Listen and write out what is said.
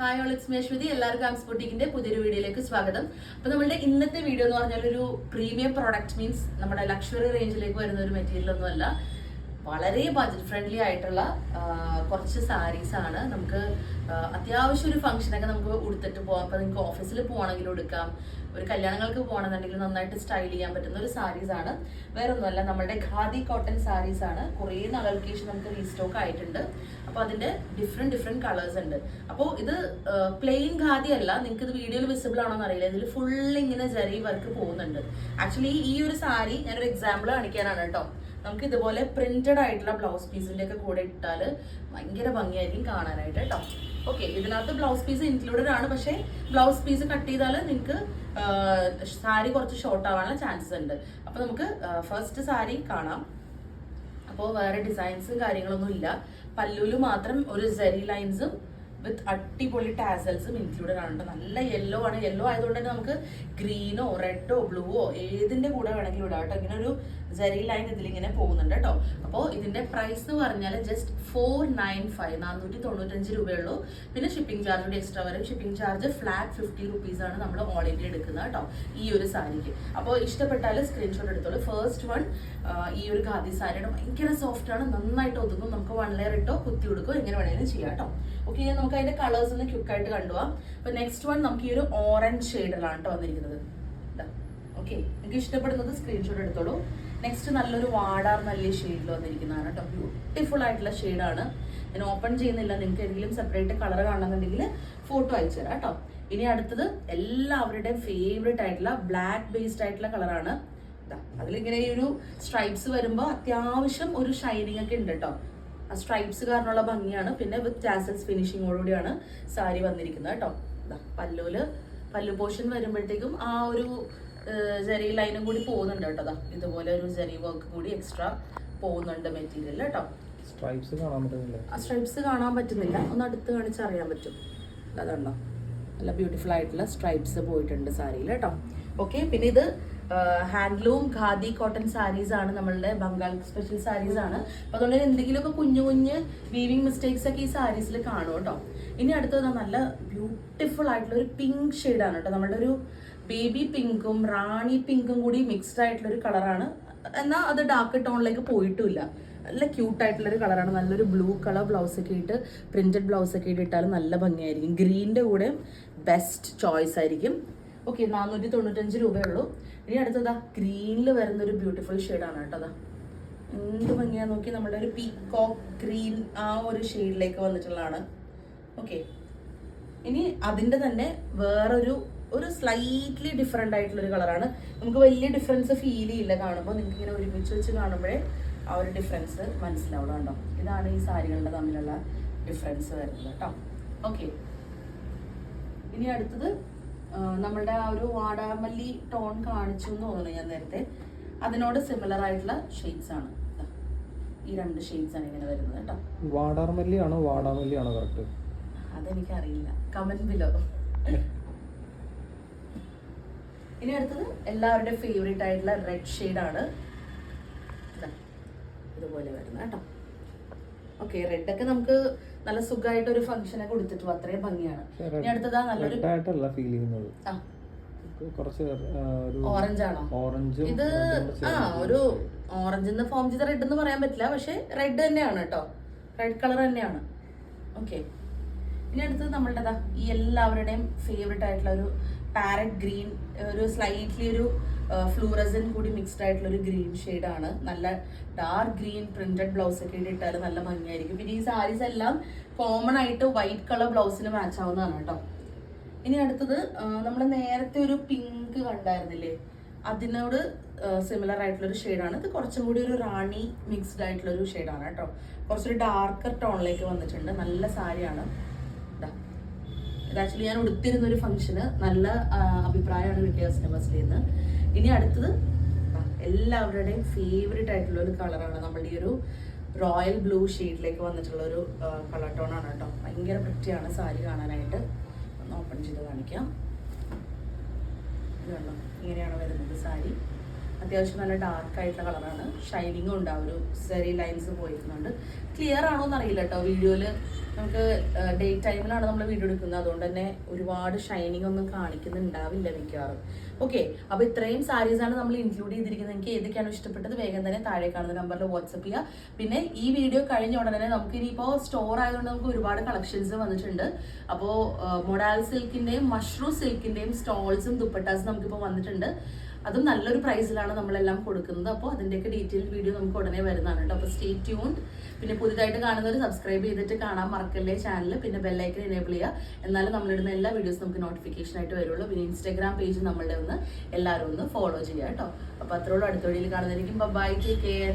Hi all it's മേശ്വതി എല്ലാവർക്കും arms ബുട്ടിക്കിന്റെ പുതിയൊരു വീഡിയോയിലേക്ക് സ്വാഗതം. അപ്പൊ നമ്മുടെ ഇന്നത്തെ വീഡിയോ എന്ന് പറഞ്ഞാൽ ഒരു പ്രീമിയം പ്രോഡക്റ്റ് മീൻസ് നമ്മുടെ ലക്ഷറി റേഞ്ചിലേക്ക് വരുന്ന ഒരു മെറ്റീരിയൽ ഒന്നുമല്ല. വളരെ ബജറ്റ് ഫ്രണ്ട്ലി ആയിട്ടുള്ള കുറച്ച് സാരീസ് ആണ്. നമുക്ക് അത്യാവശ്യം ഒരു ഫംഗ്ഷനൊക്കെ നമുക്ക് ഉടുത്തിട്ട് പോകാം അപ്പൊ നിങ്ങൾക്ക് ഓഫീസിൽ പോകണമെങ്കിലും എടുക്കാം ഒരു കല്യാണങ്ങൾക്ക് പോകണമെന്നുണ്ടെങ്കിൽ നന്നായിട്ട് സ്റ്റൈൽ ചെയ്യാൻ പറ്റുന്ന ഒരു സാരീസ് ആണ്. വേറെ ഒന്നുമല്ല നമ്മുടെ ഖാദി കോട്ടൺ സാരീസ് ആണ്. കുറേ നാളുകൾക്ക് നമുക്ക് റീസ്റ്റോക്ക് ആയിട്ടുണ്ട്. അപ്പോൾ അതിന്റെ ഡിഫറെന്റ് ഡിഫറെന്റ് കളേഴ്സ് ഉണ്ട്. അപ്പോൾ ഇത് പ്ലെയിൻ ഖാദി അല്ല. നിങ്ങൾക്ക് ഇത് വീഡിയോയിൽ വിസിബിൾ ആണോ എന്നറിയില്ല ഇതിൽ ഫുൾ ഇങ്ങനെ ജരി വർക്ക് പോകുന്നുണ്ട്. ആക്ച്വലി ഈ ഒരു സാരി ഞാനൊരു എക്സാമ്പിൾ കാണിക്കാനാണ് കേട്ടോ. നമുക്ക് ഇതുപോലെ പ്രിന്റഡ് ആയിട്ടുള്ള ബ്ലൗസ് പീസിന്റെ ഒക്കെ കൂടെ ഇട്ടാൽ ഭയങ്കര ഭംഗിയായിരിക്കും കാണാനായിട്ട് കേട്ടോ ഓക്കെ ഇതിനകത്ത് ബ്ലൗസ് പീസ് ഇൻക്ലൂഡഡ് ആണ്. പക്ഷേ ബ്ലൗസ് പീസ് കട്ട് ചെയ്താൽ നിങ്ങൾക്ക് സാരി കുറച്ച് ഷോർട്ട് ആവാനുള്ള ചാൻസസ് ഉണ്ട്. അപ്പൊ നമുക്ക് ഫസ്റ്റ് സാരി കാണാം. അപ്പോൾ വേറെ ഡിസൈൻസും കാര്യങ്ങളൊന്നും ഇല്ല. പല്ലുവിൽ മാത്രം ഒരു സെരി ലൈൻസും വിത്ത് അടിപൊളി ടാസൽസും ഇൻക്ലൂഡഡ് ആണ്. നല്ല യെല്ലോ ആണ്. യെല്ലോ ആയതുകൊണ്ട് തന്നെ നമുക്ക് ഗ്രീനോ റെഡോ ബ്ലൂവോ ഏതിന്റെ കൂടെ വേണമെങ്കിലും ഇടാം കേട്ടോ ഇങ്ങനെ ഒരു ജെറി ലൈൻ ഇതിലിങ്ങനെ പോകുന്നുണ്ട് കേട്ടോ അപ്പോൾ ഇതിന്റെ പ്രൈസ് എന്ന് പറഞ്ഞാൽ ജസ്റ്റ് ഫോർ നയൻ ഫൈവ് നാനൂറ്റി തൊണ്ണൂറ്റഞ്ച് രൂപയുള്ളൂ. പിന്നെ ഷിപ്പിംഗ് ചാർജ് കൂടി എക്സ്ട്രാ വരും. Shipping charge flat fifty rupees ആണ് നമ്മൾ ഓൾ ഇന്ത്യ എടുക്കുന്നത് കേട്ടോ ഈ ഒരു സാരിക്ക്. അപ്പോൾ ഇഷ്ടപ്പെട്ടാൽ സ്ക്രീൻഷോട്ട് എടുത്തോളൂ. ഫസ്റ്റ് വൺ ഈ ഒരു ഖാദി സാരിയുടെ ഭയങ്കര സോഫ്റ്റ് ആണ്. നന്നായിട്ട് ഒതുങ്ങും. നമുക്ക് വൺ ലെയർ ഇട്ടോ കുത്തി കൊടുക്കോ എങ്ങനെ വേണമെങ്കിലും ചെയ്യാം കേട്ടോ ഓക്കെ ഇനി നമുക്ക് അതിന്റെ കളേഴ്സ് ഒന്ന് ക്വിക്കായിട്ട് കണ്ടുപോവാം അപ്പൊ നെക്സ്റ്റ് വൺ നമുക്ക് ഈ ഒരു ഓറഞ്ച് ഷെയ്ഡിലാണ് കേട്ടോ വന്നിരിക്കുന്നത്. ഓക്കെ നിങ്ങൾക്ക് ഇഷ്ടപ്പെടുന്നത് സ്ക്രീൻഷോട്ട് എടുത്തോളൂ. നെക്സ്റ്റ് നല്ലൊരു വാടാർ നല്ല ഷെയ്ഡിൽ വന്നിരിക്കുന്നതാണ് കേട്ടോ ബ്യൂട്ടിഫുൾ ആയിട്ടുള്ള ഷെയ്ഡാണ് ഞാൻ ഓപ്പൺ ചെയ്യുന്നില്ല. നിങ്ങൾക്ക് ഏതെങ്കിലും സെപ്പറേറ്റ് കളർ കാണണമെന്നുണ്ടെങ്കിൽ ഫോട്ടോ അയച്ചു തരാം കേട്ടോ ഇനി അടുത്തത് എല്ലാവരുടെയും ഫേവറേറ്റ് ആയിട്ടുള്ള ബ്ലാക്ക് ബേസ്ഡ് ആയിട്ടുള്ള കളറാണ് അതിലിങ്ങനെ ഈ ഒരു സ്ട്രൈപ്സ് വരുമ്പോൾ അത്യാവശ്യം ഒരു ഷൈനിങ് ഒക്കെ ഉണ്ട് കേട്ടോ ആ സ്ട്രൈപ്സ് കാരണമുള്ള ഭംഗിയാണ്. പിന്നെ വിത്ത് ടാസൽസ് ഫിനിഷിങ്ങോടുകൂടിയാണ് സാരി വന്നിരിക്കുന്നത് കേട്ടോ. ദാ പല്ലുവിൽ പല്ലു പോർഷൻ വരുമ്പോഴത്തേക്കും ആ ഒരു ജെറി ലൈനും കൂടി പോകുന്നുണ്ട് കേട്ടോ. ഇതുപോലെ ഒരു ജെറി വർക്ക് കൂടി എക്സ്ട്രാ പോകുന്നുണ്ട് മെറ്റീരിയൽ കേട്ടോ. സ്ട്രൈപ്സ് കാണാൻ പറ്റുന്നില്ല? ആ സ്ട്രൈപ്സ് കാണാൻ പറ്റുന്നില്ല. ഒന്ന് അടുത്ത് കാണിച്ച് അറിയാൻ പറ്റും. അതുണ്ടോ നല്ല ബ്യൂട്ടിഫുൾ ആയിട്ടുള്ള സ്ട്രൈപ്സ് പോയിട്ടുണ്ട് സാരിയിൽ കേട്ടോ. ഓക്കെ പിന്നെ ഇത് ഹാൻഡ്ലൂം ഖാദി കോട്ടൺ സാരീസ് ആണ് നമ്മളുടെ ബംഗാൾ സ്പെഷ്യൽ സാരീസ് ആണ്. അപ്പൊ അതുകൊണ്ട് എന്തെങ്കിലുമൊക്കെ കുഞ്ഞു കുഞ്ഞ് വീവിംഗ് മിസ്റ്റേക്സ് ഒക്കെ ഈ സാരീസിൽ കാണും കേട്ടോ. ഇനി അടുത്തത് നല്ല ബ്യൂട്ടിഫുൾ ആയിട്ടുള്ള ഒരു പിങ്ക് ഷെയ്ഡാണ് കേട്ടോ. നമ്മളുടെ ഒരു ബേബി പിങ്കും റാണി പിങ്കും കൂടി മിക്സ്ഡ് ആയിട്ടുള്ള ഒരു കളറാണ് എന്നാൽ അത് ഡാർക്ക് ടോണിലേക്ക് പോയിട്ടുമില്ല. നല്ല ക്യൂട്ട് ആയിട്ടുള്ള ഒരു കളറാണ് നല്ലൊരു ബ്ലൂ കളർ ബ്ലൗസ് ഒക്കെ ഇട്ട് പ്രിന്റഡ് ബ്ലൗസ് ഒക്കെ ഇട്ട് ഇട്ടാൽ നല്ല ഭംഗിയായിരിക്കും. ഗ്രീനിന്റെ കൂടെ ബെസ്റ്റ് ചോയ്സ് ആയിരിക്കും. ഓക്കെ നാനൂറ്റി തൊണ്ണൂറ്റഞ്ച് രൂപയുള്ളൂ. ഇനി അടുത്തതാ ഗ്രീനിൽ വരുന്ന ഒരു ബ്യൂട്ടിഫുൾ ഷെയ്ഡാണ് കേട്ടോ അതാ എന്ത് ഭംഗിയാ നോക്കി നമ്മുടെ ഒരു പീകോക്ക് ഗ്രീൻ ആ ഒരു ഷെയ്ഡിലേക്ക് വന്നിട്ടുള്ളതാണ്. ഓക്കെ ഇനി അതിന്റെ തന്നെ വേറൊരു ഒരു സ്ലൈറ്റ്ലി ഡിഫറെന്റ് ആയിട്ടുള്ള ഒരു കളറാണ് നമുക്ക് വലിയ ഡിഫറൻസ് ഫീൽ ചെയ്യില്ല കാണുമ്പോൾ നിങ്ങൾക്ക് ഇങ്ങനെ ഒരുമിച്ച് വെച്ച് കാണുമ്പോഴേ ആ ഒരു ഡിഫറൻസ് മനസ്സിലാവുള്ളൂ കണ്ടോ ഇതാണ് ഈ സാരികളുടെ തമ്മിലുള്ള ഡിഫറൻസ് വരുന്നത് കേട്ടോ. ഓക്കെ ഇനി അടുത്തത് നമ്മളുടെ ആ ഒരു വാടാമല്ലി ടോൺ കാണിച്ചു എന്ന് തോന്നുന്നു ഞാൻ നേരത്തെ. അതിനോട് സിമിലർ ആയിട്ടുള്ള ഷെയ്ഡ്സ് ആണ്. ഈ രണ്ട് ഷെയ്ഡ്സ് ആണ് ഇങ്ങനെ വരുന്നത് കേട്ടോ. വാടാർമല്ലി ആണോ വാടാമല്ലി ആണോ കറക്റ്റ് അതെനിക്ക് അറിയില്ല കമന്റ് ബിലോ ഇനി അടുത്തത് എല്ലാവരുടെയും ഫേവറേറ്റ് ആയിട്ടുള്ള റെഡ് ഷെയ്ഡാണ് ഇതുപോലെ വരുന്നത് കേട്ടോ. ഓക്കെ റെഡ് ഒക്കെ നമുക്ക് നല്ല സുഖമായിട്ട് ഒരു ഫംഗ്ഷനെ കൊടുത്തിട്ട്. അത്രയും ഭംഗിയാണ്. ഇനി അടുത്തതാ നല്ലൊരു ഫീൽ ചെയ്യുന്നത്. ആ. കുറച്ച് ഓറഞ്ച് ആണോ? ഓറഞ്ചും ഇത് ആ ഒരു ഓറഞ്ച് ഫോം ചെയ്ത റെഡ് എന്ന് പറയാൻ പറ്റില്ല. പക്ഷെ റെഡ് തന്നെയാണ് കേട്ടോ റെഡ് കളർ തന്നെയാണ്. ഓക്കെ ഇനി അടുത്തത് നമ്മളുടെതാ. ഈ എല്ലാവരുടെയും ഫേവറേറ്റ് ആയിട്ടുള്ള ഒരു പാരറ്റ് ഗ്രീൻ ഒരു സ്ലൈറ്റ്ലി ഒരു ഫ്ലൂറസൻ കൂടി മിക്സ്ഡ് ആയിട്ടുള്ള ഒരു ഗ്രീൻ ആണ്. നല്ല ഡാർക്ക് ഗ്രീൻ പ്രിന്റഡ് ബ്ലൗസ് ഒക്കെ ഇട്ടാൽ നല്ല ഭംഗിയായിരിക്കും. പിന്നെ ഈ സാരീസ് എല്ലാം കോമൺ ആയിട്ട് വൈറ്റ് കളർ ബ്ലൗസിന് മാച്ച് ആവുന്നതാണ് കേട്ടോ. ഇനി അടുത്തത് നമ്മൾ നേരത്തെ ഒരു പിങ്ക് കണ്ടായിരുന്നില്ലേ? അതിനോട് സിമിലർ ആയിട്ടുള്ള ഒരു ഷെയ്ഡാണ് ഇത് കുറച്ചും കൂടി ഒരു റാണി മിക്സ്ഡ് ആയിട്ടുള്ള ഒരു ഷെയ്ഡാണ് കേട്ടോ. കുറച്ചൊരു ഡാർക്കർ ടോണിലേക്ക് വന്നിട്ടുണ്ട്. നല്ല സാരിയാണ്. ആക്ച്വലി ഞാൻ ഉടുത്തിരുന്ന ഒരു ഫംഗ്ഷന് നല്ല അഭിപ്രായമാണ് കിട്ടിയ സിനിമസിൽ നിന്ന് ഇനി അടുത്തത് എല്ലാവരുടെയും ഫേവറേറ്റ് ആയിട്ടുള്ള ഒരു കളറാണ് നമ്മുടെ ഈ ഒരു റോയൽ ബ്ലൂ ഷെയ്ഡിലേക്ക് വന്നിട്ടുള്ള ഒരു കളർ ടോൺ ആണ് കേട്ടോ. ഭയങ്കര വൃത്തിയാണ് സാരി കാണാനായിട്ട്. ഒന്ന് ഓപ്പൺ ചെയ്ത് കാണിക്കാം. ഇങ്ങനെയാണ് വരുന്നത് സാരി. അത്യാവശ്യം നല്ല ഡാർക്ക് ആയിട്ടുള്ള കളറാണ് ഷൈനിങ്ങും ഉണ്ട്. ആ ഒരു സെറി ലൈൻസ് പോയിരുന്നുണ്ട് ക്ലിയർ ആണോ എന്ന് അറിയില്ല കേട്ടോ. വീഡിയോയിൽ നമുക്ക് ഡേ ടൈമിലാണ് നമ്മൾ വീഡിയോ എടുക്കുന്നത് അതുകൊണ്ട് തന്നെ ഒരുപാട് ഷൈനിങ് ഒന്നും കാണിക്കുന്നുണ്ടാവില്ല മിക്കവാറും. ഓക്കെ അപ്പോൾ ഇത്രയും സാരീസ് ആണ് നമ്മൾ ഇൻക്ലൂഡ് ചെയ്തിരിക്കുന്നത്. എനിക്ക് ഏതൊക്കെയാണ് ഇഷ്ടപ്പെട്ടത് വേഗം തന്നെ താഴെ കാണുന്ന നമ്പറിൽ വാട്സപ്പ് ചെയ്യുക പിന്നെ ഈ വീഡിയോ കഴിഞ്ഞ ഉടനെ തന്നെ നമുക്ക് ഇനിയിപ്പോൾ സ്റ്റോർ ആയതുകൊണ്ട് നമുക്ക് ഒരുപാട് കളക്ഷൻസ് വന്നിട്ടുണ്ട്. അപ്പോൾ മൊഡാൽ സിൽക്കിന്റെയും മഷ്റൂം സിൽക്കിന്റെയും സ്റ്റോൾസും ദുപ്പട്ടാസും നമുക്കിപ്പോൾ വന്നിട്ടുണ്ട്. അതും നല്ലൊരു പ്രൈസിലാണ് നമ്മളെല്ലാം കൊടുക്കുന്നത്. അപ്പോൾ അതിന്റെയൊക്കെ ഡീറ്റെയിൽ വീഡിയോ നമുക്ക് ഉടനെ വരുന്നതാണ് കേട്ടോ. അപ്പോൾ സ്റ്റേ ട്യൂൺ പിന്നെ പുതിയതായിട്ട് കാണുന്നവർ സബ്സ്ക്രൈബ് ചെയ്തിട്ട് കാണാൻ മറക്കല്ലേ ചാനൽ പിന്നെ ബെല്ലൈക്കൻ എനേബിൾ ചെയ്യുക. എന്നാലും നമ്മളിടുന്ന എല്ലാ വീഡിയോസും നമുക്ക് നോട്ടിഫിക്കേഷൻ ആയിട്ട് വരുള്ളൂ. പിന്നെ ഇൻസ്റ്റാഗ്രാം പേജ് നമ്മളുടെ ഒന്ന് എല്ലാവരും ഒന്ന് ഫോളോ ചെയ്യുക കേട്ടോ. അപ്പോൾ അത്രയുള്ളൂ അടുത്ത വീഡിയോയിൽ കാണുന്നതായിരിക്കും. Bye take care